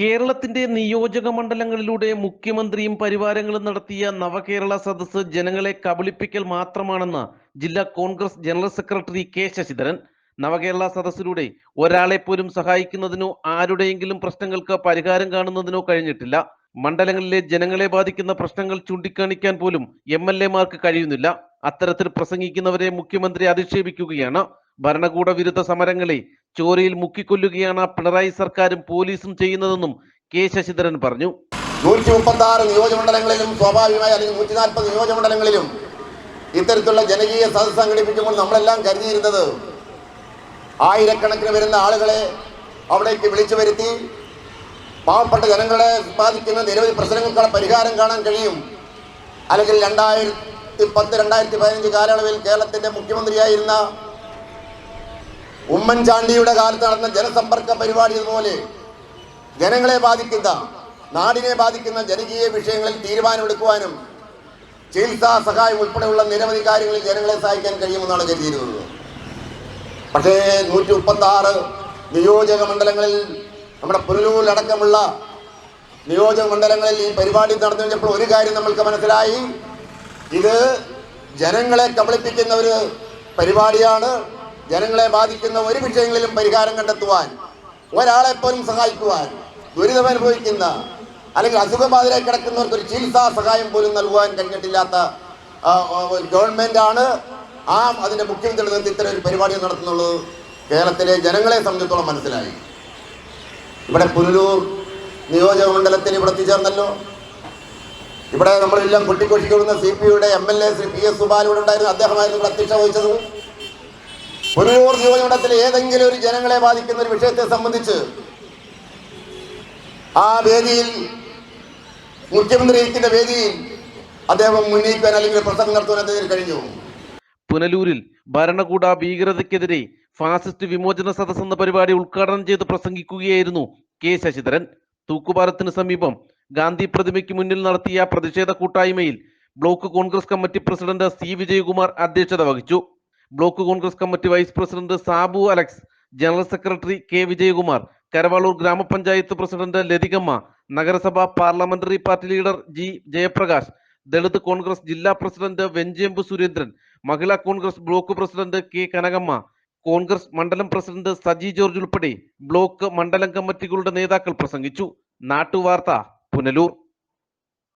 കേരളത്തിന്റെ നിയോജക മണ്ഡലങ്ങളിലൂടെ മുഖ്യമന്ത്രിയും പരിവാരങ്ങളും നടത്തിയ നവകേരള സദസ്സ് ജനങ്ങളെ കബളിപ്പിക്കൽ മാത്രമാണെന്ന് ജില്ലാ Congress general secretary K Sasidharan Navakerala സദസ്സിലൂടെ ഒരാളെ പോലും സഹായിക്കുന്നതിനോ ആരുടെയെങ്കിലും പ്രശ്നങ്ങൾക്ക് പരിഹാരം കാണുന്നതിനോ കഴിഞ്ഞിട്ടില്ല. മണ്ഡലങ്ങളിലെ ജനങ്ങളെ ബാധിക്കുന്ന പ്രശ്നങ്ങൾ ചൂണ്ടിക്കാണിക്കാൻ പോലും എം എൽ എമാർക്ക് കഴിയുന്നില്ല. അത്തരത്തിൽ പ്രസംഗിക്കുന്നവരെ മുഖ്യമന്ത്രി അധിക്ഷേപിക്കുകയാണ്. ഭരണകൂട വിരുദ്ധ സമരങ്ങളെ ചോരയിൽ മുക്കിക്കൊല്ലുകയാണ് പിണറായി സർക്കാരും പോലീസും ചെയ്യുന്നതെന്നും കെ ശശിധരൻ പറഞ്ഞു. നൂറ്റി മുപ്പത്തി ആറ് നിയോജകമണ്ഡലങ്ങളിലും സ്വാഭാവികമായി അല്ലെങ്കിൽ നൂറ്റി നാൽപ്പത് നിയോജകമണ്ഡലങ്ങളിലും ഇത്തരത്തിലുള്ള ജനകീയ സദസ് സംഘടിപ്പിക്കുമ്പോൾ നമ്മളെല്ലാം കരുതിയിരുന്നത്. ആയിരക്കണക്കിന് വരുന്ന ആളുകളെ അവിടേക്ക് വിളിച്ചു വരുത്തി പാവപ്പെട്ട ജനങ്ങളെ ബാധിക്കുന്ന നിരവധി പ്രശ്നങ്ങൾക്കുള്ള പരിഹാരം കാണാൻ കഴിയും. അല്ലെങ്കിൽ രണ്ടായിരത്തി പത്ത് രണ്ടായിരത്തി പതിനഞ്ച് കാലയളവിൽ കേരളത്തിന്റെ മുഖ്യമന്ത്രിയായിരുന്ന ഉമ്മൻചാണ്ടിയുടെ കാലത്ത് നടന്ന ജനസമ്പർക്ക പരിപാടി പോലെ ജനങ്ങളെ ബാധിക്കുന്ന നാടിനെ ബാധിക്കുന്ന ജനകീയ വിഷയങ്ങളിൽ തീരുമാനമെടുക്കുവാനും ചികിത്സാ സഹായം ഉൾപ്പെടെയുള്ള നിരവധി കാര്യങ്ങളിൽ ജനങ്ങളെ സഹായിക്കാൻ കഴിയുമെന്നാണ് കരുതിയിരുന്നത്. പക്ഷേ നൂറ്റി മുപ്പത്തി ആറ് നിയോജക മണ്ഡലങ്ങളിൽ നമ്മുടെ പുനലൂരിലടക്കമുള്ള നിയോജക മണ്ഡലങ്ങളിൽ ഈ പരിപാടി നടന്നു കഴിഞ്ഞപ്പോൾ ഒരു കാര്യം നമ്മൾക്ക് മനസ്സിലായി. ഇത് ജനങ്ങളെ കബളിപ്പിക്കുന്ന ഒരു പരിപാടിയാണ്. ജനങ്ങളെ ബാധിക്കുന്ന ഒരു വിഷയങ്ങളിലും പരിഹാരം കണ്ടെത്തുവാൻ ഒരാളെ പോലും സഹായിക്കുവാൻ ദുരിതമനുഭവിക്കുന്ന അല്ലെങ്കിൽ അസുഖബാധിതരായി കിടക്കുന്നവർക്ക് ഒരു ചികിത്സാ സഹായം പോലും നൽകുവാൻ കഴിഞ്ഞിട്ടില്ലാത്ത ഗവൺമെന്റ് ആ, അതിന്റെ മുഖ്യമന്ത്രി നേതൃത്വത്തിൽ ഇത്തരം ഒരു പരിപാടി നടത്തുന്നുള്ളത് കേരളത്തിലെ ജനങ്ങളെ സംബന്ധിച്ചോളം മനസ്സിലായി. ഇവിടെ പുനലൂർ നിയോജക മണ്ഡലത്തിൽ ഇവിടെ എത്തിച്ചേർന്നല്ലോ. ഇവിടെ നമ്മളെല്ലാം കൊട്ടിക്കൊട്ടിക്കൊള്ളുന്ന സി പി യുടെ M L A Shri P S Subal ഇവിടെ ഉണ്ടായിരുന്നു. അദ്ദേഹമായിരുന്നു അധ്യക്ഷ വഹിച്ചത് പുനലൂർ നിയോജകമണ്ഡലത്തിലെ ഏതെങ്കിലും ഒരു ജനങ്ങളെ ബാധിക്കുന്ന ഒരു വിഷയത്തെ സംബന്ധിച്ച് ആ വേദിയിൽ മുഖ്യമന്ത്രി ഇരിക്കുന്ന വേദിയിൽ അദ്ദേഹം ഉന്നയിക്കാൻ അല്ലെങ്കിൽ പ്രസംഗം നടത്തുവാൻ കഴിഞ്ഞു. പുനലൂരിൽ ഭരണകൂട ഭീകരതയ്ക്കെതിരെ ഫാസിസ്റ്റ് വിമോചന സദസ് എന്ന പരിപാടി ഉദ്ഘാടനം ചെയ്ത് പ്രസംഗിക്കുകയായിരുന്നു കെ ശശിധരൻ. തൂക്കുപാലത്തിന് സമീപം ഗാന്ധി പ്രതിമയ്ക്ക് മുന്നിൽ നടത്തിയ പ്രതിഷേധ കൂട്ടായ്മയിൽ block Congress committee president C. Vijayakumar അധ്യക്ഷത വഹിച്ചു. Block Congress committee vice president Sabu Alex general secretary K Vijayakumar Karavaloor grama panchayat president Lathikamma നഗരസഭാ parliamentary party leader G Jayaprakash Dalit Congress ജില്ലാ president Venchempu Surendran Mahila Congress block president K Kanakamma Congress മണ്ഡലം president Saji George ഉൾപ്പെടെ block മണ്ഡലം കമ്മിറ്റികളുടെ നേതാക്കൾ പ്രസംഗിച്ചു. നാട്ടുവാർത്ത പുനലൂർ.